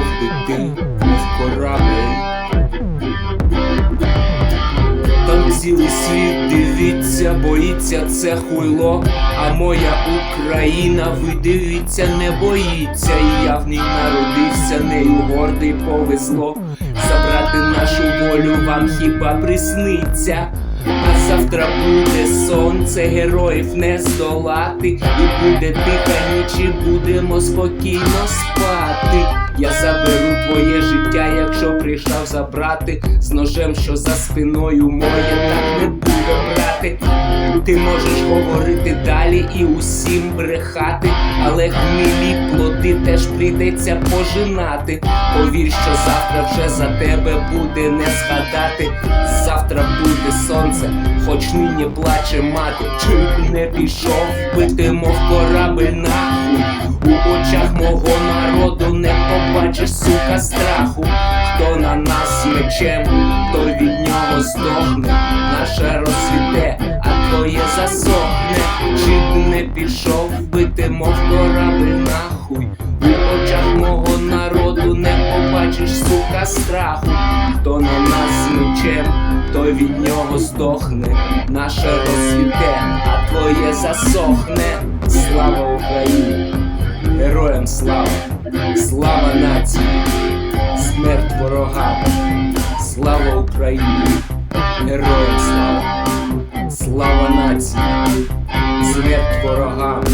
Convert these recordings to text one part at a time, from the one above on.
би ти був корабель. Там цілий світ дивіться, боїться це хуйло. А моя Україна, ви дивіться, не боїться. І я в ній народився, нею гордий повезло. Забрати нашу волю вам хіба присниться. А завтра буде сонце, героїв не здолати. І буде тиха ніч, і будемо спокійно спати. Я заберу твоє життя, якщо прийшов забрати з ножем, що за спиною моє, так не буду брати. Ти можеш говорити далі і усім брехати, але гнилі плоди теж прийдеться пожинати. Повір, що завтра вже за тебе буде не згадати. Завтра буде сонце, хоч нині плаче мати. Чуть не пішов бити, мов корабель нахуй. Очах мого народу не побачиш, сука, страху. Хто на нас мечем, той від нього здохне. Наша розцвіте, а твоє засохне. Чи б не пішов бити, мов корабель нахуй. У очах мого народу не побачиш, сука, страху. Хто на нас мечем, той від нього здохне. Наша розцвіте, а твоє засохне. Слава Україні! Героям слава! Слава нації! Смерть ворогам! Слава Україні! Героям слава! Слава нації! Смерть ворогам!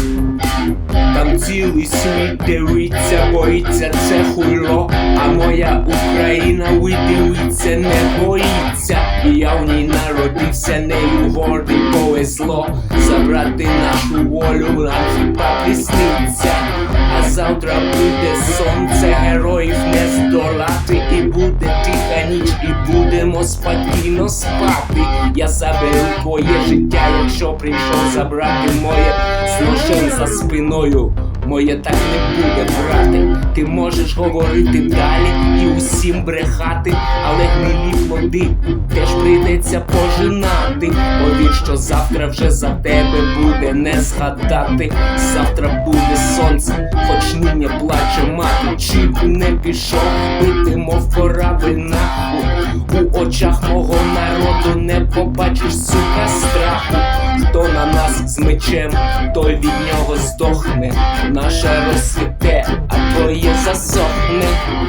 Там цілий світ дивиться, боїться це хуйло, а моя Україна ви дивиться, не боїться. І я в ній народився, нею гордий повезло. Забрати нашу волю нам хіба героїв не здолати, і буде тиха ніч, і будемо спокійно спати. Я заберу твоє життя, якщо прийшов забрати моє з за спиною. Моє так не буде брати. Ти можеш говорити далі і усім брехати, але гнилі плоди теж прийдеться пожинати. Повір, що завтра вже за тебе буде не згадати. Завтра буде сонце, хоч нині плаче мати. Чи б не пішов бити, мов корабель нахуй. У очах мого народу не побачиш, сука, страху. Хто на нас з мечем, той від нього здохне. Наша розсвіте, а твоє засохне.